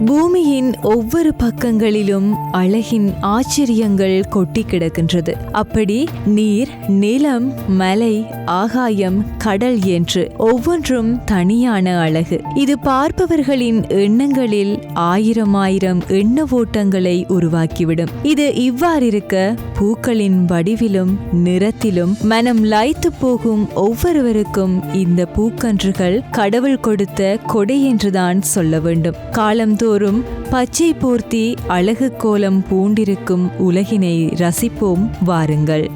பூமியின் ஒவ்வொரு பக்கங்களிலும் அழகின் ஆச்சரியங்கள் கொட்டி கிடக்கின்றது. அப்படி நீர் நிலம் மலை ஆகாயம் கடல் என்று ஒவ்வொன்றும் தனியான அழகு. இது பார்ப்பவர்களின் எண்ணங்களில் ஆயிரம் ஆயிரம் எண்ண ஓட்டங்களை உருவாக்கிவிடும். இது இவ்வாறிருக்க பூக்களின் வடிவிலும் நிறத்திலும் மனம் லாய்த்து போகும் ஒவ்வொருவருக்கும் இந்த பூக்கன்றுகள் கடவுள் கொடுத்த கொடை என்றுதான் சொல்ல வேண்டும். காலம் நாள்தோறும் பச்சை போர்த்தி அழகு கோலம் பூண்டிருக்கும் உலகினை ரசிப்போம் வாருங்கள்.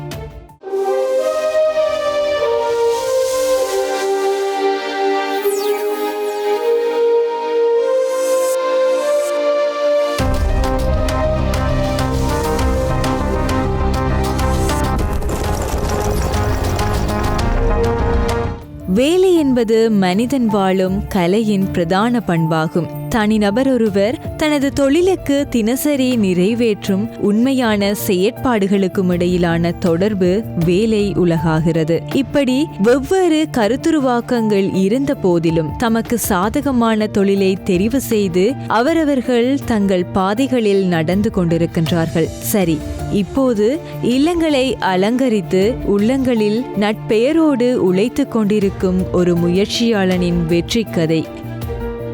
வேலை என்பது மனிதன் வாழும் கலையின் பிரதான பண்பாகும். தனிநபர் ஒருவர் தனது தொழிலுக்கு தினசரி நிறைவேற்றும் உண்மையான செயற்பாடுகளுக்கும் இடையிலான தொடர்பு வேலை உலகாகிறது. இப்படி வெவ்வேறு கருத்துருவாக்கங்கள் இருந்த போதிலும் தமக்கு சாதகமான தொழிலை தெரிவு செய்து அவரவர்கள் தங்கள் பாதைகளில் நடந்து கொண்டிருக்கின்றார்கள். சரி இப்போது இல்லங்களை அலங்கரித்து உள்ளங்களில் நட்பெயரோடு உழைத்துக் கொண்டிருக்கும் ஒரு முயற்சியாளனின் வெற்றி கதை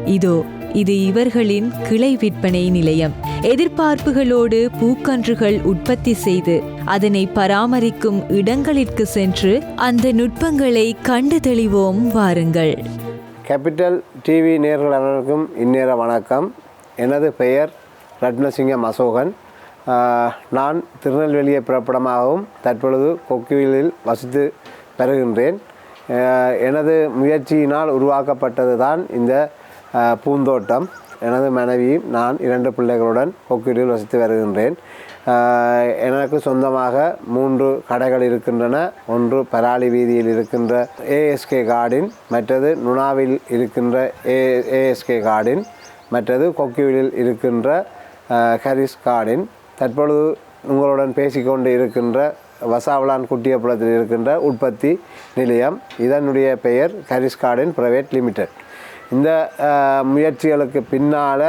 இதோ இது இவர்களின் கிளை விற்பனை நிலையம். எதிர்பார்ப்புகளோடு பூக்கன்றுகள் உற்பத்தி செய்து அதனை பராமரிக்கும் இடங்களிற்கு சென்று அந்த நுட்பங்களை கண்டு தெளிவோம் வாருங்கள். கேபிட்டல் டிவி நேர்கள் அனைவருக்கும் இந்நேர வணக்கம். எனது பெயர் ரத்னசிங்கம் அசோகன். நான் திருநெல்வேலியை பிறப்பிடமாகவும் தற்பொழுது கொக்குவிலில் வசித்து வருகின்றேன். எனது முயற்சியினால் உருவாக்கப்பட்டது தான் இந்த பூந்தோட்டம் எனது மனைவியும் நான் இரண்டு பிள்ளைகளுடன் ஒக்கீடில் வசித்து வருகின்றேன். எனக்கு சொந்தமாக மூன்று கடைகள் இருக்கின்றன. ஒன்று பராளி வீதியில் இருக்கின்ற ஏஎஸ்கே கார்டின் மற்றது நுணாவில் இருக்கின்ற ஏ ஏஎஸ்கே கார்டின் மற்றது கொக்கிவிலில் இருக்கின்ற ஹரிஸ் கார்டின் தற்பொழுது உங்களுடன் பேசிக்கொண்டு இருக்கின்ற வசாவலான் குட்டியப்புலத்தில் இருக்கின்ற உற்பத்தி நிலையம் இதனுடைய பெயர் ஹரிஸ் கார்டின் பிரைவேட் லிமிடெட் இந்த முயற்சிகளுக்கு பின்னால்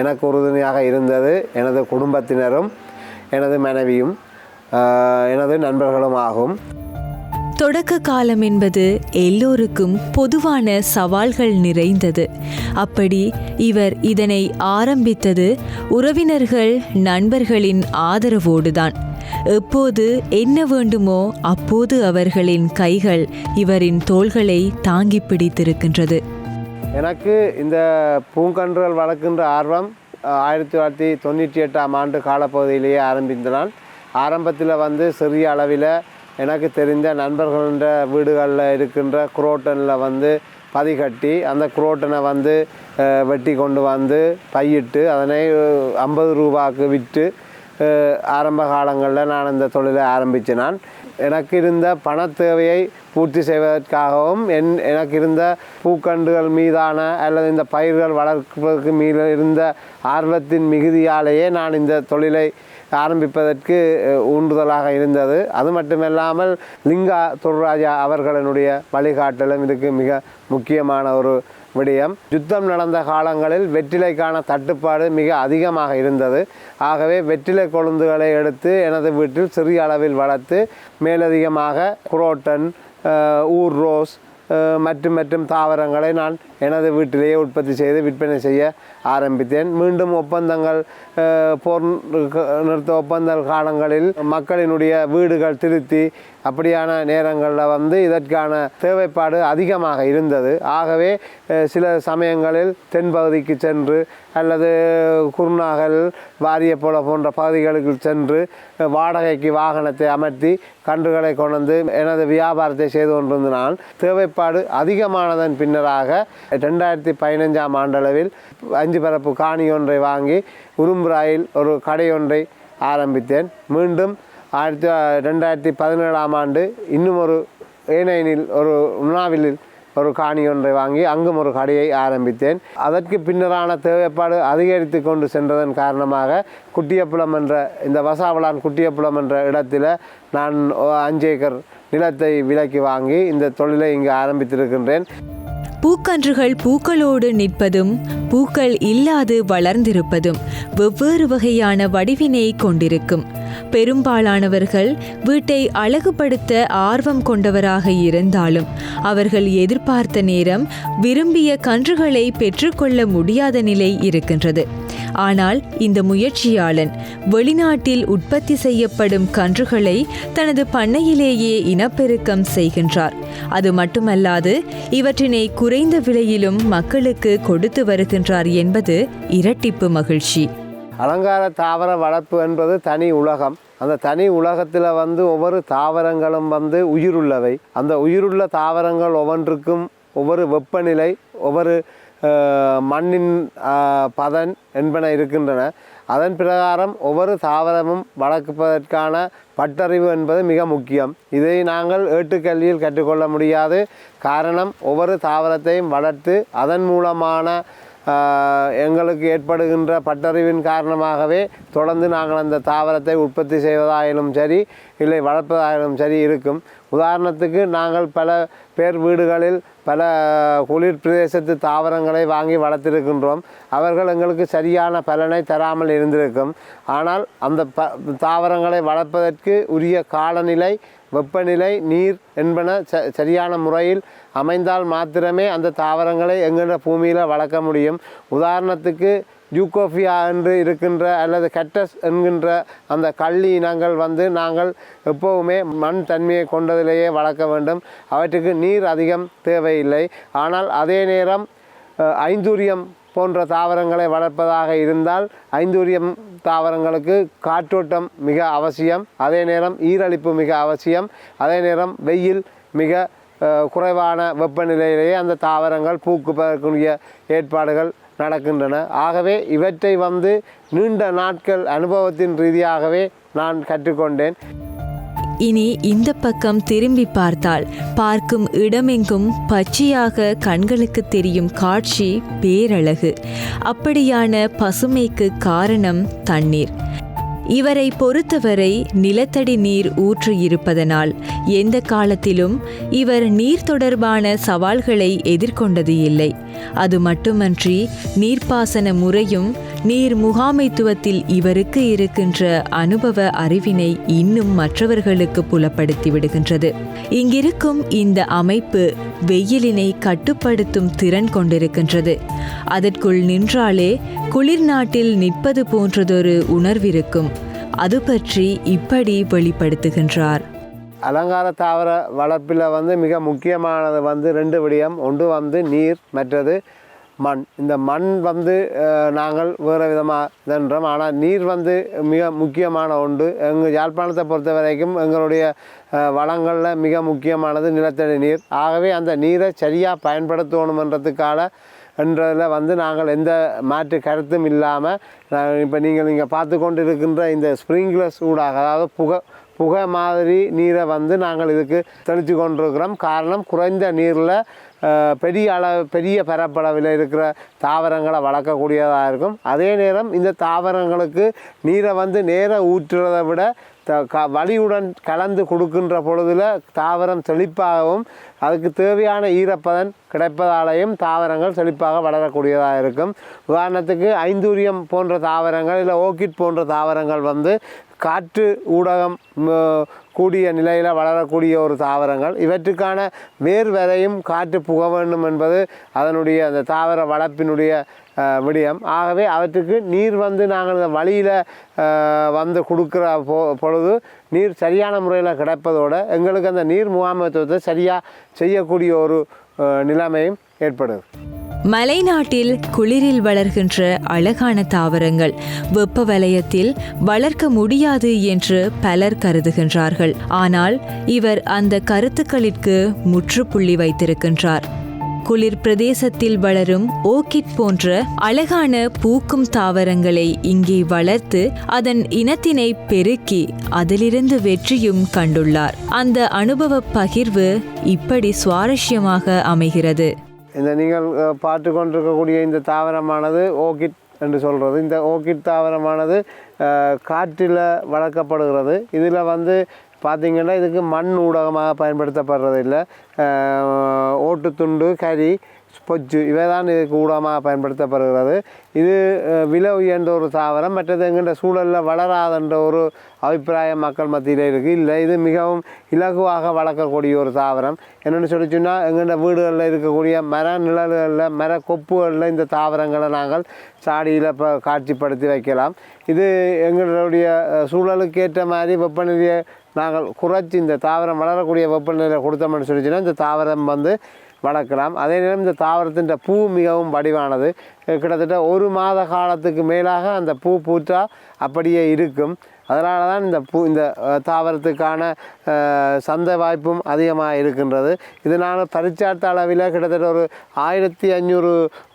எனக்கு உறுதுணையாக இருந்தது எனது குடும்பத்தினரும் எனது மனைவியும் எனது நண்பர்களும் ஆகும். தொடக்க காலம் என்பது எல்லோருக்கும் பொதுவான சவால்கள் நிறைந்தது. அப்படி இவர் இதனை ஆரம்பித்தது உறவினர்கள் நண்பர்களின் ஆதரவோடுதான். எப்போது என்ன வேண்டுமோ அப்போது அவர்களின் கைகள் இவரின் தோள்களை தாங்கி பிடித்திருக்கின்றது. எனக்கு இந்த பூங்கன்றுகள் வளர்க்கின்ற ஆர்வம் ஆயிரத்தி தொள்ளாயிரத்தி தொண்ணூற்றி எட்டாம் ஆண்டு காலப்பகுதியிலேயே ஆரம்பித்தனால் ஆரம்பத்தில் வந்து சிறிய அளவில் எனக்கு தெரிந்த நண்பர்கள வீடுகளில் இருக்கின்ற குரோட்டனில் வந்து பதிகட்டி அந்த குரோட்டனை வந்து வெட்டி கொண்டு வந்து பையிட்டு அதனை ஐம்பது ரூபாய்க்கு விற்று ஆரம்ப காலங்களில் நான் இந்த தொழிலை ஆரம்பித்தேன் நான் எனக்கு இருந்த பண தேவையை பூர்த்தி செய்வதற்காகவும் என் எனக்கு இருந்த பூக்கண்டுகள் மீதான அல்லது இந்த பயிர்கள் வளர்ப்பதற்கு மீது இருந்த ஆர்வத்தின் மிகுதியாலேயே நான் இந்த தொழிலை ஆரம்பிப்பதற்கு ஊண்டுதலாக ஊன்றுதலாக இருந்தது. அது மட்டுமல்லாமல் லிங்கா துர்ராஜா அவர்களினுடைய வழிகாட்டலும் இதுக்கு மிக முக்கியமான ஒரு விடயம். யுத்தம் நடந்த காலங்களில் வெற்றிலைக்கான தட்டுப்பாடு மிக அதிகமாக இருந்தது. ஆகவே வெற்றிலை கொழுந்துகளை எடுத்து எனது வீட்டில் சிறிய அளவில் வளர்த்து மேலதிகமாக குரோட்டன் ஊர் ரோஸ் மற்றும் மற்றும் தாவரங்களை நான் எனது வீட்டிலேயே உற்பத்தி செய்து விற்பனை செய்ய ஆரம்பித்தேன். மீண்டும் ஒப்பந்தங்கள் போர் நிறுத்த ஒப்பந்த காலங்களில் மக்களினுடைய வீடுகள் திருத்தி அப்படியான நேரங்களில் வந்து இதற்கான தேவைப்பாடு அதிகமாக இருந்தது. ஆகவே சில சமயங்களில் தென்பகுதிக்கு சென்று அல்லது குருநாகல் வாரியப்போல போன்ற பகுதிகளுக்கு சென்று வாடகைக்கு வாகனத்தை அமர்த்தி கன்றுகளை கொண்டு எனது வியாபாரத்தை செய்து கொண்டிருந்த நான் தேவைப்பாடு அதிகமானதன் பின்னராக ரெண்டாயிரத்தி பதினஞ்சாம் ஆண்டளவில் அஞ்சு பரப்பு காணி ஒன்றை வாங்கி உரும்புராயில் ஒரு கடை ஒன்றை ஆரம்பித்தேன். மீண்டும் ஆயிரத்தி ரெண்டாயிரத்தி பதினேழாம் ஆண்டு இன்னும் ஒரு ஏனைனில் ஒரு உண்ணாவிலில் ஒரு காணி ஒன்றை வாங்கி அங்கும் ஒரு கடையை ஆரம்பித்தேன். அதற்கு பின்னரான தேவைப்பாடு அதிகரித்து கொண்டு சென்றதன் காரணமாக குட்டியப்புலம் என்ற இந்த வசாவளான் குட்டியப்புலம் என்ற இடத்தில் நான் ஒ- அஞ்சு ஏக்கர் நிலத்தை விலக்கி வாங்கி இந்த தொழிலை இங்கு ஆரம்பித்திருக்கின்றேன். பூக்கன்றுகள் பூக்களோடு நிற்பதும் பூக்கள் இல்லாது வளர்ந்திருப்பதும் வெவ்வேறு வகையான வடிவினை கொண்டிருக்கும். பெரும்பாலானவர்கள் வீட்டை அழகுபடுத்த ஆர்வம் கொண்டவராக இருந்தாலும் அவர்கள் எதிர்பார்த்த நேரம் விரும்பிய கன்றுகளை பெற்றுக்கொள்ள முடியாத நிலை இருக்கின்றது. ஆனால் இந்த முயற்சியாளன் வெளிநாட்டில் உற்பத்தி செய்யப்படும் கன்றுகளை தனது பண்ணையிலேயே இனப்பெருக்கம் செய்கின்றார். அது மட்டுமல்லாது இவற்றினை குறைந்த விலையிலும் மக்களுக்கு கொடுத்து வருகின்றார் என்பது இரட்டிப்பு மகிழ்ச்சி. அலங்கார தாவர வளர்ப்பு என்பது தனி உலகம். அந்த தனி உலகத்தில் வந்து ஒவ்வொரு தாவரங்களும் வந்து உயிருள்ளவை. அந்த உயிருள்ள தாவரங்கள் ஒவ்வொன்றுக்கும் ஒவ்வொரு வெப்பநிலை ஒவ்வொரு மண்ணின் பதன் என்பன இருக்கின்றன. அதன் பிரகாரம் ஒவ்வொரு தாவரமும் வளர்ப்பதற்கான பட்டறிவு என்பது மிக முக்கியம். இதை நாங்கள் ஏட்டுக்கல்வியில் கற்றுக்கொள்ள முடியாது. காரணம் ஒவ்வொரு தாவரத்தையும் வளர்த்து அதன் மூலமான எங்களுக்கு ஏற்படுகின்ற பட்டறிவின் காரணமாகவே தொடர்ந்து நாங்கள் அந்த தாவரத்தை உற்பத்தி செய்வதாயினும் சரி இல்லை வளர்ப்பதாயினும் சரி இருக்கும். உதாரணத்துக்கு நாங்கள் பல பேர் வீடுகளில் பல குளிர் பிரதேசத்து தாவரங்களை வாங்கி வளர்த்திருக்கின்றோம். அவர்கள் எங்களுக்கு சரியான பலனை தராமல் இருந்திருக்கும். ஆனால் அந்த ப தாவரங்களை வளர்ப்பதற்கு உரிய காலநிலை வெப்பநிலை நீர் என்பன ச சரியான முறையில் அமைந்தால் மாத்திரமே அந்த தாவரங்களை எங்கென்ற பூமியில் வளர்க்க முடியும். உதாரணத்துக்கு ஜூகோஃபியா என்று இருக்கின்ற அல்லது கெட்டஸ் என்கின்ற அந்த கள்ளி இனங்கள் வந்து நாங்கள் எப்போவுமே மண் தன்மையை கொண்டதிலேயே வளர்க்க வேண்டும். அவற்றுக்கு நீர் அதிகம் தேவையில்லை. ஆனால் அதே நேரம் ஐந்தூரியம் போன்ற தாவரங்களை வளர்ப்பதாக இருந்தால் ஐந்தூரியம் தாவரங்களுக்கு காற்றோட்டம் மிக அவசியம். அதே நேரம் ஈரழிப்பு மிக அவசியம். அதே நேரம் வெயில் மிக குறைவான வெப்பநிலையிலேயே அந்த தாவரங்கள் பூக்குவதற்குரிய ஏற்பாடுகள் நடக்கின்றன. ஆகவே இவற்றை வந்து நீண்ட நாட்கள் அனுபவத்தின் ரீதியாகவே நான் கற்றுக்கொண்டேன். இனி இந்த பக்கம் திரும்பி பார்த்தால் பார்க்கும் இடமெங்கும் பச்சையாக கண்களுக்கு தெரியும் காட்சி பேரழகு. அப்படியான பசுமைக்கு காரணம் தண்ணீர். இவரை பொறுத்தவரை நிலத்தடி நீர் ஊற்று இருப்பதனால் எந்த காலத்திலும் இவர் நீர் தொடர்பான சவால்களை எதிர்கொண்டது இல்லை. அது மட்டுமன்றி நீர்ப்பாசன முறையும் நீர் முகாமைத்துவத்தில் இவருக்கு இருக்கின்ற அனுபவ அறிவினை இன்னும் மற்றவர்களுக்கு புலப்படுத்தி விடுகின்றது. இங்கிருக்கும் இந்த அமைப்பு வெயிலினை கட்டுப்படுத்தும் திறன் கொண்டிருக்கின்றது. அதற்குள் நின்றாலே குளிர் நாட்டில் நிற்பது போன்றதொரு உணர்விருக்கும். அது பற்றி இப்படி வெளிப்படுத்துகின்றார். அலங்கார தாவர வளர்ப்பில் வந்து மிக முக்கியமானது வந்து ரெண்டு விடயம். ஒன்று வந்து நீர் மற்றது மண். இந்த மண் வந்து நாங்கள் வேறு விதமாக இதன்றோம் ஆனால் நீர் வந்து மிக முக்கியமான ஒன்று. எங்கள் யாழ்ப்பாணத்தை பொறுத்த வரைக்கும் எங்களுடைய வளங்களில் மிக முக்கியமானது நிலத்தடி நீர். ஆகவே அந்த நீரை சரியாக பயன்படுத்தணுமன்றதுக்கான என்றதில் வந்து நாங்கள் எந்த மாற்று கருத்தும் இல்லாமல் இப்போ நீங்கள் நீங்கள் பார்த்து கொண்டு இருக்கின்ற இந்த ஸ்ப்ரிங்க்லர்ஸ் ஊடாக அதாவது புகை புகை மாதிரி நீரை வந்து நாங்கள் இதுக்கு தெளித்து கொண்டிருக்கிறோம். காரணம் குறைந்த நீரில் பெரிய அளவு பெரிய பரப்பளவில் இருக்கிற தாவரங்களை வளர்க்கக்கூடியதாக இருக்கும். அதே நேரம் இந்த தாவரங்களுக்கு நீரை வந்து நேர ஊற்றுறதை விட த க வலியுடன் கலந்து கொடுக்கின்ற பொழுதில் தாவரம் செழிப்பாகவும் அதுக்கு தேவையான ஈரப்பதன் கிடைப்பதாலேயும் தாவரங்கள் செழிப்பாக வளரக்கூடியதாக இருக்கும். உதாரணத்துக்கு ஐந்தூரியம் போன்ற தாவரங்கள் இல்லை ஓக்கிட் போன்ற தாவரங்கள் வந்து காற்று ஊடகம் கூடிய நிலையில் வளரக்கூடிய ஒரு தாவரங்கள். இவற்றுக்கான வேர் வரையும் காற்று புக வேண்டும் என்பது அதனுடைய அந்த தாவர வளர்ப்பினுடைய விடயம். ஆகவே அவற்றுக்கு நீர் வந்து நாங்கள் இந்த வழியில் வந்து கொடுக்குற பொ பொழுது நீர் சரியான முறையில் கிடைப்பதோடு எங்களுக்கு அந்த நீர் முகாமைத்துவத்தை சரியாக செய்யக்கூடிய ஒரு நிலைமையும் ஏற்படுது. மலைநாட்டில் குளிரில் வளர்கின்ற அழகான தாவரங்கள் வெப்ப வலயத்தில் வளர்க்க முடியாது என்று பலர் கருதுகின்றார்கள். ஆனால் இவர் அந்த கருத்துக்களிற்கு முற்றுப்புள்ளி வைத்திருக்கின்றார். குளிர் பிரதேசத்தில் வளரும் ஓக்கிட் போன்ற அழகான பூக்கும் தாவரங்களை இங்கே வளர்த்து அதன் இனத்தினை பெருக்கி அதிலிருந்து வெற்றியும் கண்டுள்ளார். அந்த அனுபவ பகிர்வு இப்படி சுவாரஸ்யமாக அமைகிறது. இந்த நீங்கள் பார்த்து கொண்டிருக்கக்கூடிய இந்த தாவரமானது ஓக்கிட் என்று சொல்கிறது இந்த ஓக்கிட் தாவரமானது காற்றில் வளர்க்கப்படுகிறது. இதில் வந்து பார்த்திங்கன்னா இதுக்கு மண் ஊடகமாக பயன்படுத்தப்படுறது இல்லை ஓட்டுத்துண்டு கறி பொச்சு இவை தான் இதுக்கு ஊடகமாக பயன்படுத்தப்படுகிறது. இது விலை உயர்ந்த ஒரு தாவரம் மற்றது எங்கின்ற சூழலில் வளராதன்ற ஒரு அபிப்பிராயம் மக்கள் மத்தியில் இருக்குது இல்லை இது மிகவும் இலகுவாக வளர்க்கக்கூடிய ஒரு தாவரம். என்னென்னு சொல்லி சொன்னால் வீடுகளில் இருக்கக்கூடிய மர நிழல்களில் மர கொப்புகளில் இந்த தாவரங்களை நாங்கள் சாடியில் இப்போ காட்சிப்படுத்தி வைக்கலாம். இது எங்களுடைய சூழலுக்கு ஏற்ற மாதிரி வெப்பநிலையை நாங்கள் குறைச்சி இந்த தாவரம் வளரக்கூடிய வெப்பநிலையை கொடுத்தோம்னு சொல்லிச்சுன்னா இந்த தாவரம் வந்து வளர்க்கலாம். அதே நேரம் இந்த தாவரத்தின் பூ மிகவும் வடிவானது. கிட்டத்தட்ட ஒரு மாத காலத்துக்கு மேலாக அந்த பூ பூற்றா அப்படியே இருக்கும். அதனால தான் இந்த பூ இந்த தாவரத்துக்கான சந்தை வாய்ப்பும் அதிகமாக இருக்கின்றது. இது நாங்கள் அளவில் கிட்டத்தட்ட ஒரு ஆயிரத்தி ஐநூறு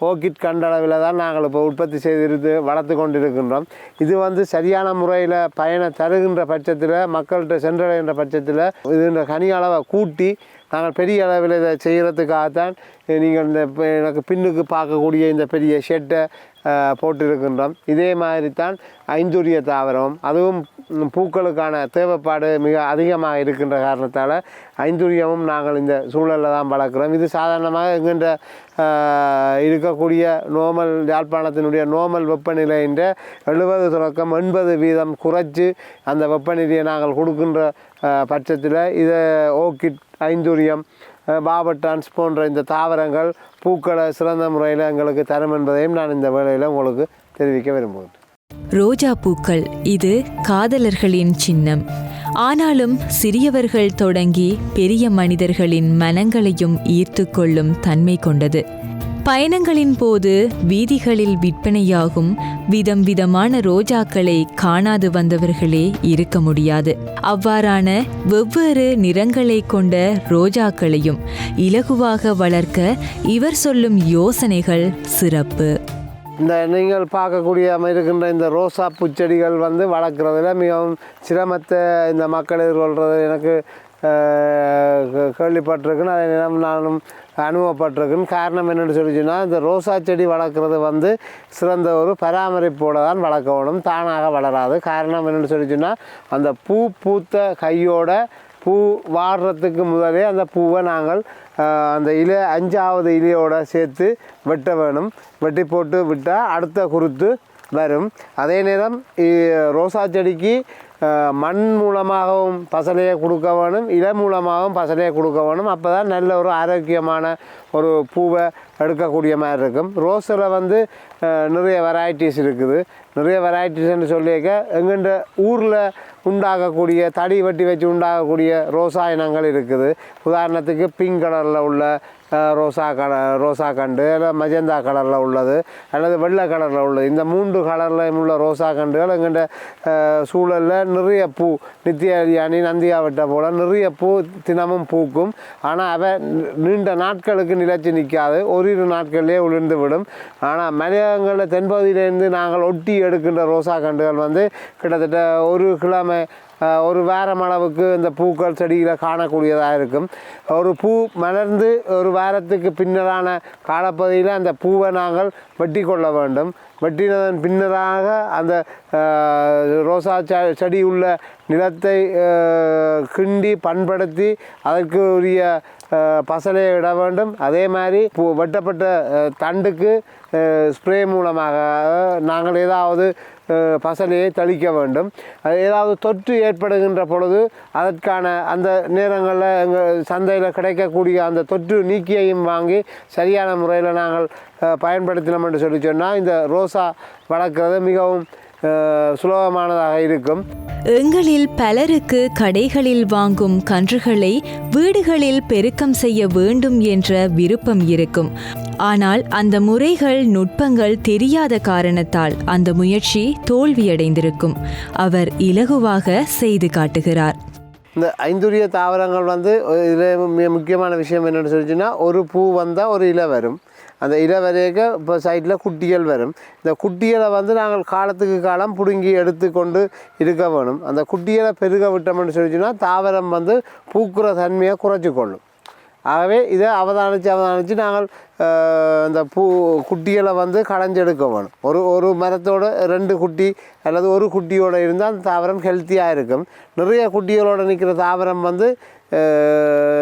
ஓக்கிட் கண்ட அளவில் தான் நாங்கள் இப்போ உற்பத்தி செய்திருந்து வளர்த்து கொண்டிருக்கின்றோம். இது வந்து சரியான முறையில் பயனை தருகின்ற பட்சத்தில் மக்கள்கிட்ட சென்றடைகின்ற பட்சத்தில் இதுன்ற கனி அளவை கூட்டி நாங்கள் பெரிய அளவில் இதை செய்கிறதுக்காகத்தான் நீங்கள் இந்த எனக்கு பின்னுக்கு பார்க்கக்கூடிய இந்த பெரிய ஷெட்டை போட்டிருக்கின்றோம். இதே மாதிரி தான் ஐந்துரிய தாவரம் அதுவும் பூக்களுக்கான தேவைப்பாடு மிக அதிகமாக இருக்கின்ற காரணத்தால் ஐந்துரியமும் நாங்கள் இந்த சூழலில் தான் வளர்க்குறோம். இது சாதாரணமாக எங்கின்ற இருக்கக்கூடிய நோமல் யாழ்ப்பாணத்தினுடைய நோமல் வெப்பநிலைன்ற எழுபது தொடக்கம் எண்பது வீதம் குறைச்சி அந்த வெப்பநிலையை நாங்கள் கொடுக்கின்ற பட்சத்தில் இதை ஓக்கிட் ஐந்துரியம் பாபட்டான்ஸ் போன்ற இந்த தாவரங்கள் பூக்களை சிறந்த முறையில் எங்களுக்கு தரும் என்பதையும் நான் இந்த வேளையில் உங்களுக்கு தெரிவிக்க விரும்புகிறேன். ரோஜா பூக்கள் இது காதலர்களின் சின்னம். ஆனாலும் சிறியவர்கள் தொடங்கி பெரிய மனிதர்களின் மனங்களையும் ஈர்த்து கொள்ளும் தன்மை கொண்டது. பயணங்களின் போது வீதிகளில் விற்பனையாகும் விதம் விதமான ரோஜாக்களை காணாது வந்தவர்களே இருக்க முடியாது. அவ்வாறான வெவ்வேறு நிறங்களை கொண்ட ரோஜாக்களையும் இலகுவாக வளர்க்க இவர் சொல்லும் யோசனைகள் சிறப்பு. இந்த நீங்கள் பார்க்கக்கூடிய இருக்கின்ற இந்த ரோசா பூச்செடிகள் வந்து வளர்க்குறதுல மிகவும் சிரமத்தை இந்த மக்கள் எதிர்கொள்கிறது எனக்கு கேள்விப்பட்டிருக்குன்னு அதை நேரம் நானும் அனுபவப்பட்டிருக்குன்னு காரணம் என்னென்னு சொல்லிச்சுன்னா இந்த ரோசா செடி வளர்க்குறது வந்து சிறந்த ஒரு பராமரிப்போடு தான் வளர்க்கணும் தானாக வளராது. காரணம் என்னென்னு சொல்லிச்சுன்னா அந்த பூ பூத்த கையோட பூ வாடுறதுக்கு முதலே அந்த பூவை நாங்கள் அந்த இலை அஞ்சாவது இலையோடு சேர்த்து வெட்ட வேணும். வெட்டி போட்டு விட்டால் அடுத்த குருத்து வரும். அதே நேரம் ரோசா செடிக்கு மண் மூலமாகவும் பசலையை கொடுக்க வேணும் இலை மூலமாகவும் பசலையை கொடுக்க வேணும். அப்போ தான் நல்ல ஒரு ஆரோக்கியமான ஒரு பூவை எடுக்கக்கூடிய மாதிரி இருக்கும். ரோஸில் வந்து நிறைய வெரைட்டிஸ் இருக்குது. நிறைய வெரைட்டிஸ்ன்னு சொல்லியிருக்க எங்கெண்ட ஊரில் உண்டாகக்கூடிய தடி வெட்டி வச்சு உண்டாகக்கூடிய ரோசா இனங்கள் இருக்குது. உதாரணத்துக்கு பிங்க் கலரில் உள்ள ரோசா கல ரோசா கண்டு இல்லை மஜந்தா கலரில் உள்ளது அல்லது வெள்ளை கலரில் உள்ளது. இந்த மூன்று கலரில் உள்ள ரோசா கண்டுகள் எங்கிட்ட சூழலில் நிறைய பூ நித்திய அரியாணி நந்தியாவட்டை போல் நிறைய பூ தினமும் பூக்கும். ஆனால் அவை நீண்ட நாட்களுக்கு நிலச்சி நிற்காது ஓரிரு நாட்கள்லேயே உளுந்து விடும் ஆனால் மலையகங்களில் தென்பகுதியிலேருந்து நாங்கள் ஒட்டி எடுக்கின்ற ரோசா கண்டுகள் வந்து கிட்டத்தட்ட ஒரு கிழமை ஒரு வாரம் அளவுக்கு இந்த பூக்கள் செடிகளை காணக்கூடியதாக இருக்கும். ஒரு பூ மலர்ந்து ஒரு வாரத்துக்கு பின்னரான காலப்பகுதியில் அந்த பூவை நாங்கள் வெட்டி கொள்ள வேண்டும். வெட்டினதன் பின்னராக அந்த ரோசா செடி உள்ள நிலத்தை கிண்டி பண்படுத்தி அதற்கு உரிய பசலையை இட வேண்டும். அதே மாதிரி பூ வெட்டப்பட்ட தண்டுக்கு ஸ்ப்ரே மூலமாக நாங்கள் ஏதாவது பசலையை தெளிக்க வேண்டும். அது ஏதாவது தொற்று ஏற்படுகின்ற பொழுது அதற்கான அந்த நேரங்களில் எங்கள் சந்தையில் கிடைக்கக்கூடிய அந்த தொற்று நீக்கியையும் வாங்கி சரியான முறையில் நாங்கள் பயன்படுத்தினோம் என்று சொல்லி சொன்னால் இந்த ரோசா வளர்க்குறது மிகவும் சுலபமானதாக இருக்கும். எங்களில் பலருக்கு கடைகளில் வாங்கும் கன்றுகளை வீடுகளில் பெருக்கம் செய்ய வேண்டும் என்ற விருப்பம் இருக்கும். ஆனால் அந்த முறைகள் நுட்பங்கள் தெரியாத காரணத்தால் அந்த முயற்சி தோல்வியடைந்திருக்கும். அவர் இலகுவாக செய்து காட்டுகிறார். இந்த ஐந்துரிய தாவரங்கள் வந்து இதில் மிக முக்கியமான விஷயம் என்னென்னு சொல்லிச்சுன்னா ஒரு பூ வந்தால் ஒரு இலை வரும். அந்த இலை இப்போ சைட்டில் குட்டிகள் வரும். இந்த குட்டிகளை வந்து நாங்கள் காலத்துக்கு காலம் பிடுங்கி எடுத்துக்கொண்டு இருக்க வேணும். அந்த குட்டிகளை பெருக விட்டோம்னு சொல்லிச்சுன்னா தாவரம் வந்து பூக்குற தன்மையை குறைச்சிக்கொள்ளும். ஆகவே இதை அவதானித்து அவதானித்து நாங்கள் இந்த பூ குட்டிகளை வந்து களைஞ்செடுக்க வேணும். ஒரு ஒரு மரத்தோட ரெண்டு குட்டி அல்லது ஒரு குட்டியோட இருந்தால் அந்த தாவரம் ஹெல்த்தியாக இருக்கும். நிறைய குட்டிகளோடு நிற்கிற தாவரம் வந்து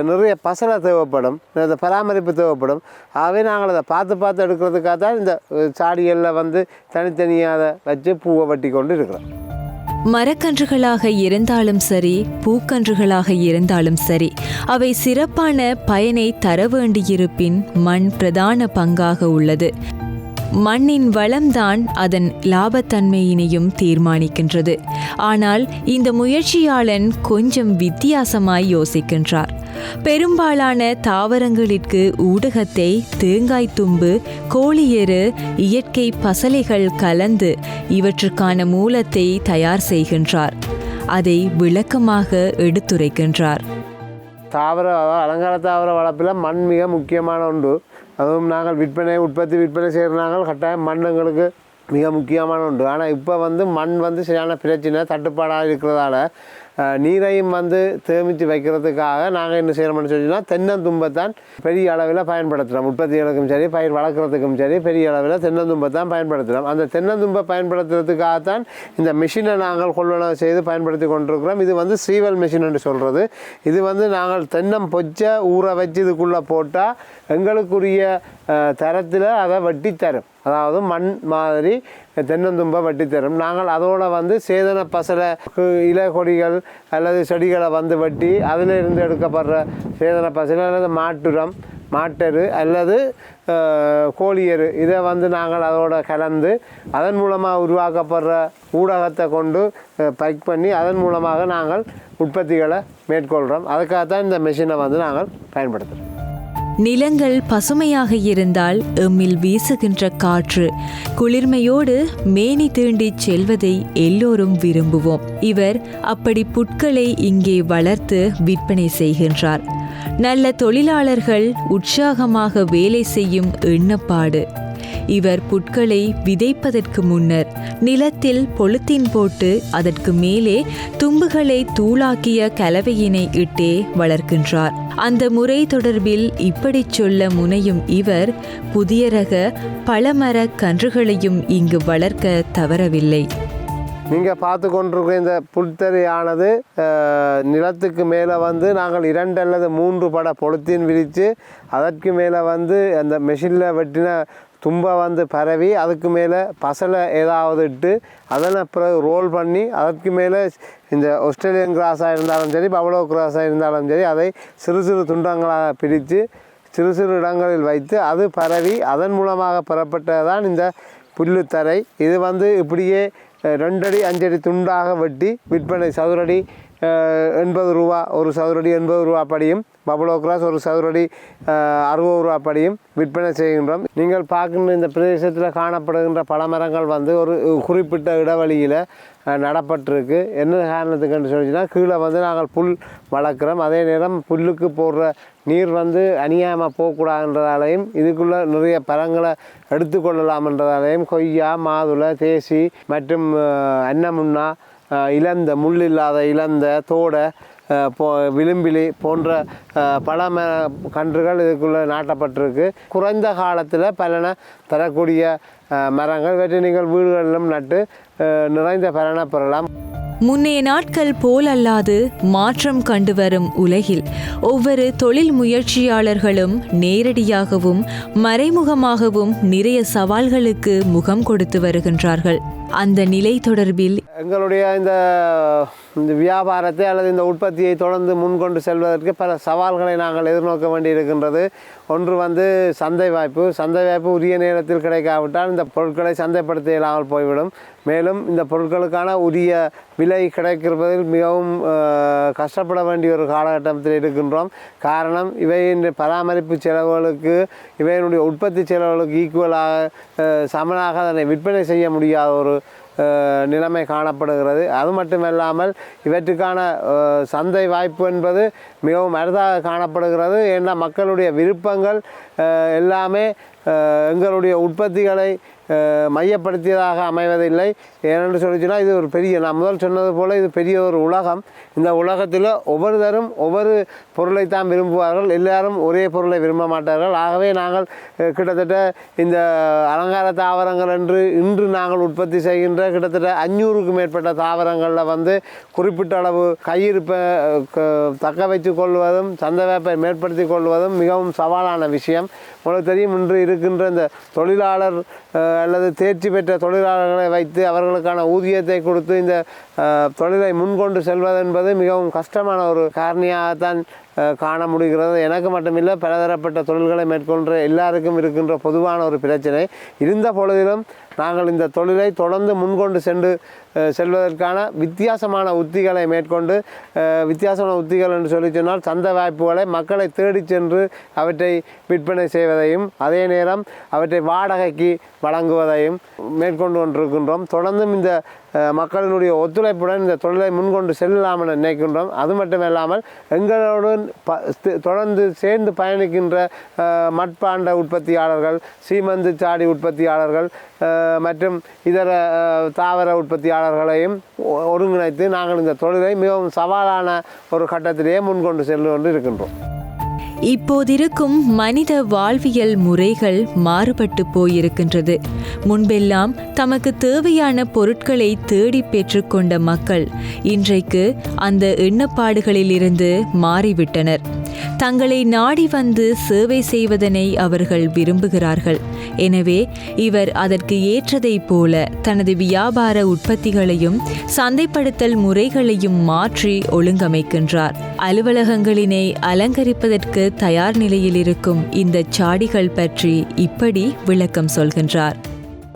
நிறைய பசலை தேவைப்படும். இந்த பராமரிப்பு தேவைப்படும். ஆகவே நாங்கள் அதை பார்த்து பார்த்து எடுக்கிறதுக்காக தான் இந்த சாடிகளில் வந்து தனித்தனியாக அதை வச்சு பூவை வட்டி கொண்டு இருக்கிறோம். மரக்கன்றுகளாக இருந்தாலும் சரி பூக்கன்றுகளாக இருந்தாலும் சரி அவை சிறப்பான பயனை தர வேண்டியிருப்பின் மண் பிரதான பங்காக உள்ளது. மண்ணின் வளம்தான் அதன் லாபத்தன்மையினையும் தீர்மானிக்கின்றது. ஆனால் இந்த முயற்சியாளன் கொஞ்சம் வித்தியாசமாய் யோசிக்கின்றார். பெரும்பாலான தாவரங்களிற்கு ஊடகத்தை தேங்காய் தும்பு கோழியெரு இயற்கை பசலைகள் கலந்து இவற்றுக்கான மூலத்தை தயார் செய்கின்றார். அதை விளக்கமாக எடுத்துரைக்கின்றார். தாவர அலங்கார தாவர வளர்ப்பில் மண் மிக முக்கியமான ஒன்று. அதுவும் நாங்கள் விற்பனை உற்பத்தி விற்பனை செய்கிற நாங்கள் கட்டாயம் மண் எங்களுக்கு மிக முக்கியமான ஒன்று. ஆனால் இப்போ வந்து மண் வந்து சரியான பிரச்சனை தட்டுப்பாடாக இருக்கிறதால நீரையும் வந்து தேமித்து வைக்கிறதுக்காக நாங்கள் என்ன செய்கிறோம்னு சொன்னால் தென்னந்தும்பத்தான் பெரிய அளவில் பயன்படுத்துகிறோம் உற்பத்திகளுக்கும் சரி பயிர் வளர்க்குறதுக்கும் சரி பெரிய அளவில் தென்னந்தும்பத்தான் பயன்படுத்துகிறோம் அந்த தென்னந்தும்பை பயன்படுத்துறதுக்காகத்தான் இந்த மிஷினை நாங்கள் கொள்வனவு செய்து பயன்படுத்தி கொண்டிருக்கிறோம். இது வந்து சீவல் மிஷின் என்று சொல்கிறது இது வந்து நாங்கள் தென்னம் பொச்சை ஊற வச்சு இதுக்குள்ளே போட்டால் எங்களுக்குரிய தரத்தில் அதை வெட்டி தரும். அதாவது மண் மாதிரி தென்னந்தும்பை வெட்டி தரும் நாங்கள் அதோடு வந்து சேதன பசலை இலை கொடிகள் அல்லது செடிகளை வந்து வெட்டி அதில் இருந்து எடுக்கப்படுற சேதன பசலை அல்லது மாட்டுரம் மாட்டெரு அல்லது கோழியரு. இதை வந்து நாங்கள் அதோட கலந்து அதன் மூலமாக உருவாக்கப்படுற ஊடகத்தை கொண்டு பைக் பண்ணி அதன் மூலமாக நாங்கள் உற்பத்திகளை மேற்கொள்கிறோம் அதுக்காகத்தான் இந்த மெஷினை வந்து நாங்கள் பயன்படுத்துகிறோம் நிலங்கள் பசுமையாக இருந்தால் எம்மில் வீசுகின்ற காற்று. குளிர்மையோடு மேனி தீண்டிச் செல்வதை எல்லோரும் விரும்புவோம். இவர் அப்படி புட்களை இங்கே வளர்த்து விற்பனை செய்கின்றார். நல்ல தொழிலாளர்கள் உற்சாகமாக வேலை செய்யும் எண்ணப்பாடு. இவர் புட்களை விதைப்பதற்கு முன்னர் நிலத்தில் பொழுத்தின் போட்டு அதற்கு மேலே தும்புகளை தூளாக்கிய கலவையினை இட்டே வளர்க்கின்றார். அந்த முறை தொடர்பில் இப்படி சொல்ல முனையும் இவர் புதிய ரக பழமர கன்றுகளையும் இங்கு வளர்க்க தவறவில்லை. நீங்கள் பார்த்து கொண்டிருக்க இந்த புல்தறியானது நிலத்துக்கு மேலே வந்து நாங்கள் இரண்டு அல்லது மூன்று பட பொழுத்தின் விரித்து அதற்கு மேலே வந்து அந்த மெஷினில் வெட்டின தும்பை வந்து பரவி அதுக்கு மேலே பசலை ஏதாவது இட்டு அதனை பிறகு ரோல் பண்ணி அதற்கு மேலே இந்த ஆஸ்திரேலியன் கிராஸாக இருந்தாலும் சரி பவளோ கிராஸாக இருந்தாலும் சரி அதை சிறு சிறு துண்டங்களாக பிரித்து சிறு சிறு இடங்களில் வைத்து அது பரவி அதன் மூலமாக பெறப்பட்டதான் இந்த புல்லுத்தரை. இது வந்து இப்படியே ரெண்டடி அஞ்சடி துண்டாக வெட்டி விற்பனை சதுரடி எண்பது ரூபா ஒரு சதுரடி எண்பது ரூபா படியும். பபுளோ கிராஸ் ஒரு சதுரடி அறுபது ரூபா படியும். விற்பனை செய்கின்றோம். நீங்கள் பார்க்கின்ற இந்த பிரதேசத்தில் காணப்படுகின்ற பழமரங்கள் வந்து ஒரு குறிப்பிட்ட இடைவெளியில் நடப்பட்டிருக்கு. என்ன காரணத்துக்குன்னு சொல்லிச்சுன்னா கீழே வந்து நாங்கள் புல் வளர்க்குறோம். அதே நேரம் புல்லுக்கு போடுற நீர் வந்து அணியாமல் போகக்கூடாதுன்றதாலையும் இதுக்குள்ளே நிறைய பழங்களை எடுத்துக்கொள்ளலாம்ன்றதாலையும் கொய்யா மாதுளை தேசி மற்றும் அன்னமுன்னா இழந்த முள் இல்லாத இழந்த தோடை போ விளிம்பிலி போன்ற பல ம கன்றுகள் இதுக்குள்ளே நாட்டப்பட்டிருக்கு. குறைந்த காலத்தில் பலனை தரக்கூடிய மரங்கள் இவற்றை நீங்கள் வீடுகளிலும் நட்டு நிறைந்த பலனை பெறலாம். முன்னைய நாட்கள் போலல்லாது மாற்றம் கண்டு வரும் உலகில் ஒவ்வொரு தொழில் முயற்சியாளர்களும் நேரடியாகவும் மறைமுகமாகவும் நிறைய சவால்களுக்கு முகம் கொடுத்து வருகின்றார்கள். அந்த நிலை தொடர்பில் எங்களுடைய இந்த இந்த வியாபாரத்தை அல்லது இந்த உற்பத்தியை தொடர்ந்து முன்கொண்டு செல்வதற்கு பல சவால்களை நாங்கள் எதிர்நோக்க வேண்டியிருக்கின்றது. ஒன்று வந்து சந்தை வாய்ப்பு. சந்தை வாய்ப்பு உரிய நேரத்தில் கிடைக்காவிட்டால் இந்த பொருட்களை சந்தைப்படுத்த இல்லாமல் போய்விடும். மேலும் இந்த பொருட்களுக்கான உரிய விலை கிடைக்கிறதில் மிகவும் கஷ்டப்பட வேண்டிய ஒரு காலகட்டத்தில் இருக்கின்றோம். காரணம் இவையின் பராமரிப்பு செலவுகளுக்கு இவையினுடைய உற்பத்தி செலவுகளுக்கு ஈக்குவலாக சமனாக அதனை விற்பனை செய்ய முடியாத ஒரு நிலைமை காணப்படுகிறது. அது மட்டுமல்லாமல் இவற்றுக்கான சந்தை வாய்ப்பு என்பது மிகவும் அரிதாக காணப்படுகிறது. ஏன்னா மக்களுடைய விருப்பங்கள் எல்லாமே எங்களுடைய உற்பத்திகளை மையப்படுத்தியதாக அமைவதில்லை. ஏனென்று சொல்லிச்சுன்னா இது ஒரு பெரிய நான் முதல் சொன்னது போல் இது பெரிய ஒரு உலகம். இந்த உலகத்தில் ஒவ்வொருத்தரும் ஒவ்வொரு பொருளை தான் விரும்புவார்கள். எல்லாரும் ஒரே பொருளை விரும்ப மாட்டார்கள். ஆகவே நாங்கள் கிட்டத்தட்ட இந்த அலங்கார தாவரங்கள் என்று இன்று நாங்கள் உற்பத்தி செய்கின்ற கிட்டத்தட்ட அஞ்சூறுக்கும் மேற்பட்ட தாவரங்களில் வந்து குறிப்பிட்ட அளவு கையிருப்பை தக்க வைத்து கொள்வதும் சந்தை வேப்பை மேற்படுத்தி கொள்வதும் மிகவும் சவாலான விஷயம். உங்களுக்கு தெரியும் இன்று இருக்கின்ற இந்த தொழிலாளர் அல்லது தேர்ச்சி பெற்ற தொழிலாளர்களை வைத்து அவர்களுக்கான ஊதியத்தை கொடுத்து இந்த தொழிலை முன்கொண்டு செல்வது என்பது மிகவும் கஷ்டமான ஒரு காரணியாகத்தான் காண முடிகிறது. எனக்கு மட்டுமில்லை பலதரப்பட்ட தொழில்களை மேற்கொள்கிற எல்லாருக்கும் இருக்கின்ற பொதுவான ஒரு பிரச்சனை. இருந்த பொழுதிலும் நாங்கள் இந்த தொழிலை தொடர்ந்து முன்கொண்டு சென்று செல்வதற்கான வித்தியாசமான உத்திகளை மேற்கொண்டு வித்தியாசமான உத்திகள் என்று சொல்லி சொன்னால் சந்தை வாய்ப்புகளை மக்களை தேடி சென்று அவற்றை விற்பனை செய்வதையும் அதே நேரம் அவற்றை வாடகைக்கு வழங்குவதையும் மேற்கொண்டு கொண்டிருக்கின்றோம் தொடர்ந்தும் இந்த மக்களினுடைய ஒத்துழைப்புடன் இந்த தொழிலை முன்கொண்டு செல்லலாம் என நினைக்கின்றோம். அது மட்டுமில்லாமல் எங்களுடன் ப தொடர்ந்து சேர்ந்து பயணிக்கின்ற மட்பாண்ட உற்பத்தியாளர்கள் சீமந்து சாடி உற்பத்தியாளர்கள் மற்றும் இதர தாவர உற்பத்தியாளர்களையும் ஒருங்கிணைத்து நாங்கள் இந்த தொழிலை மிகவும் சவாலான ஒரு கட்டத்திலேயே முன்கொண்டு செல்லு கொண்டு இருக்கின்றோம். இப்போதிருக்கும் மனித வாழ்வியல் முறைகள் மாறுபட்டு போயிருக்கின்றது. முன்பெல்லாம் தமக்கு தேவையான பொருட்களை தேடி பெற்றுக்கொண்ட மக்கள் இன்றைக்கு அந்த எண்ணப்பாடுகளிலிருந்து மாறிவிட்டனர். தங்களை நாடி வந்து சேவை செய்வதனை அவர்கள் விரும்புகிறார்கள். எனவே இவர் அதற்கு ஏற்றதைப் போல தனது வியாபார உற்பத்திகளையும் சந்தைப்படுத்தல் முறைகளையும் மாற்றி ஒழுங்கமைக்கின்றார். அலுவலகங்களினை அலங்கரிப்பதற்கு தயார் நிலையில் இருக்கும் இந்த சாடிகள் பற்றி இப்படி விளக்கம் சொல்கின்றார்.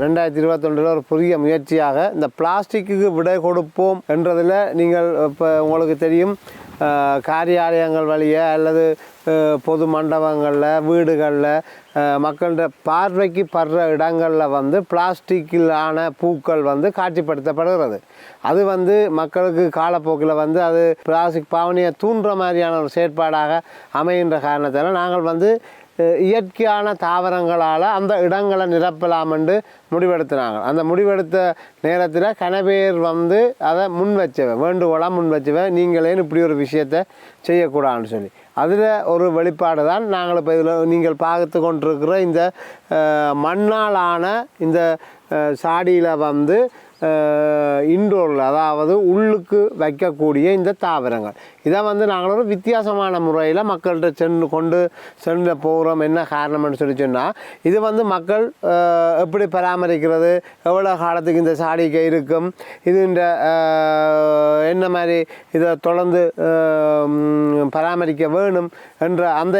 ரெண்டாயிரத்தி இருபத்தொன்றில் ஒரு புதிய முயற்சியாக இந்த பிளாஸ்டிக்கு விடை கொடுப்போம் என்றதில் நீங்கள் இப்போ உங்களுக்கு தெரியும் காரியாலயங்கள் வழிய அல்லது பொது மண்டபங்களில் வீடுகளில் மக்கள்கிட்ட பார்வைக்கு படுற இடங்களில் வந்து பிளாஸ்டிக்கிலான பூக்கள் வந்து காட்சிப்படுத்தப்படுகிறது. அது வந்து மக்களுக்கு காலப்போக்கில் வந்து அது பிளாஸ்டிக் பாவனையை தூண்டுற மாதிரியான ஒரு செயற்பாடாக அமைகின்ற காரணத்தால் நாங்கள் வந்து இயற்கையான தாவரங்களால் அந்த இடங்களை நிரப்பலாமென்று முடிவெடுத்தினாங்க. அந்த முடிவெடுத்த நேரத்தில் கனபேர் வந்து அதை முன் வச்சவன் வேண்டுகோளாக முன் வச்சவன் நீங்களேன்னு இப்படி ஒரு விஷயத்தை செய்யக்கூடாதுன்னு சொல்லி. அதில் ஒரு வெளிப்பாடு தான் நாங்கள் இப்போ இதில் நீங்கள் பார்த்து கொண்டிருக்கிற இந்த மண்ணால் மண்ணாலான இந்த சாடியில் வந்து இன்டோரில் அதாவது உள்ளுக்கு வைக்கக்கூடிய இந்த தாவரங்கள். இதை வந்து நாங்கள் ஒரு வித்தியாசமான முறையில் மக்கள்கிட்ட சென்று கொண்டு சென்று போகிறோம் என்ன காரணம்னு சொல்லி சொன்னால் இது வந்து மக்கள் எப்படி பராமரிக்கிறது எவ்வளோ காலத்துக்கு இந்த சாடிக்கை இருக்கும் இது இந்த என்ன மாதிரி இதை தொடர்ந்து பராமரிக்க வேணும் என்ற அந்த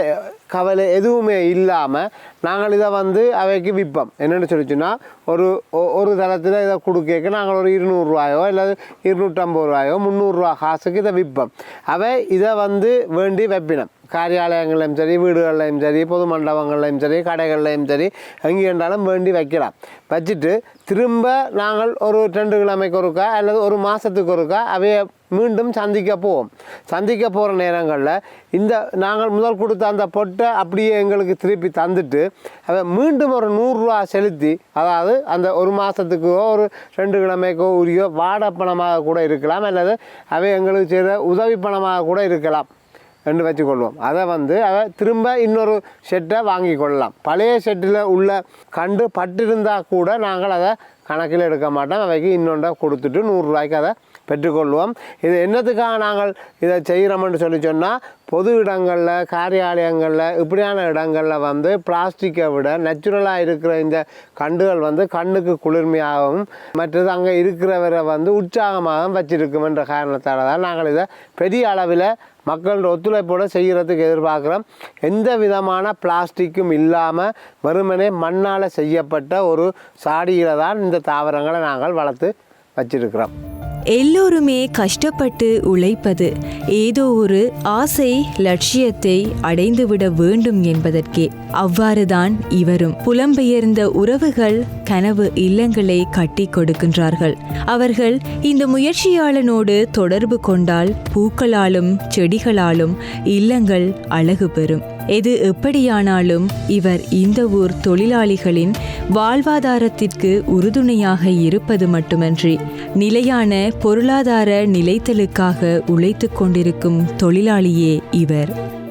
கவலை எதுவுமே இல்லாமல் நாங்கள் இதை வந்து அவைக்கு விற்போம். என்னென்னு சொல்லிச்சுன்னா ஒரு ஒ- ஒரு தளத்தில் இதை கொடுக்க நாங்கள் ஒரு இருநூறுவாயோ இல்லை இருநூற்றம்பது ரூபாயோ முந்நூறுரூவா காசுக்கு இதை விற்போம். அவை இதை வந்து வேண்டி வைப்பினோம். காரியாலயங்கள்லையும் சரி வீடுகள்லையும் சரி பொது மண்டபங்கள்லையும் சரி கடைகள்லையும் சரி எங்கே என்றாலும் வேண்டி வைக்கலாம் வச்சுட்டு திரும்ப நாங்கள் ஒரு ரெண்டு கிழமைக்கு ஒருக்கா அல்லது ஒரு மாதத்துக்கு ஒருக்கா அவைய மீண்டும் சந்திக்க போவோம் சந்திக்க போகிற நேரங்களில் இந்த நாங்கள் முதல் கொடுத்த அந்த பொட்டை அப்படியே எங்களுக்கு திருப்பி தந்துட்டு அதை மீண்டும் ஒரு நூறுரூவா செலுத்தி அதாவது அந்த ஒரு மாதத்துக்கோ ஒரு ரெண்டு கிழமைக்கோ உரியோ வாட பணமாக கூட இருக்கலாம் அல்லது அவை எங்களுக்கு செய்த உதவி பணமாக கூட இருக்கலாம் என்று வச்சுக்கொள்வோம். அதை வந்து அதை திரும்ப இன்னொரு ஷெட்டை வாங்கி கொள்ளலாம் பழைய செட்டில் உள்ள கண்டு பட்டிருந்தால் கூட நாங்கள் அதை கணக்கில் எடுக்க மாட்டோம். அவைக்கு இன்னொன்றை கொடுத்துட்டு நூறுரூவாய்க்கு அதை பெற்றுக்கொள்வோம். இது என்னத்துக்காக நாங்கள் இதை செய்கிறோம்னு சொல்லி சொன்னால் பொது இடங்களில் காரியாலயங்களில் இப்படியான இடங்களில் வந்து பிளாஸ்டிக்கை விட நேச்சுரலாக இருக்கிற இந்த கண்டுகள் வந்து கண்ணுக்கு குளிர்மையாகவும் மற்றது அங்கே இருக்கிறவரை வந்து உற்சாகமாகவும் வச்சிருக்கும் என்ற காரணத்தால் தான் நாங்கள் இதை பெரிய அளவில் மக்களோட ஒத்துழைப்போடு செய்கிறதுக்கு எதிர்பார்க்குறோம். எந்த விதமான பிளாஸ்டிக்கும் இல்லாமல் வெறுமனே மண்ணால் செய்யப்பட்ட ஒரு சாடியில் தான் இந்த தாவரங்களை நாங்கள் வளர்த்து வச்சிருக்கிறோம். எல்லோருமே கஷ்டப்பட்டு உழைப்பது ஏதோ ஒரு ஆசை லட்சியத்தை அடைந்துவிட வேண்டும் என்பதற்கே. அவ்வாறுதான் இவரும் புலம்பெயர்ந்த உறவுகள் கனவு இல்லங்களை கட்டி கொடுக்கின்றார்கள். அவர்கள் இந்த முயற்சியாளனோடு தொடர்பு கொண்டால் பூக்களாலும் செடிகளாலும் இல்லங்கள் அழகு பெறும் எது எப்படியானாலும் இவர் இந்த ஊர் தொழிலாளிகளின் வாழ்வாதாரத்திற்கு உறுதுணையாக இருப்பது மட்டுமன்றி நிலையான பொருளாதார நிலைத்தலுக்காக உழைத்துக் கொண்டிருக்கும் தொழிலாளியே இவர்.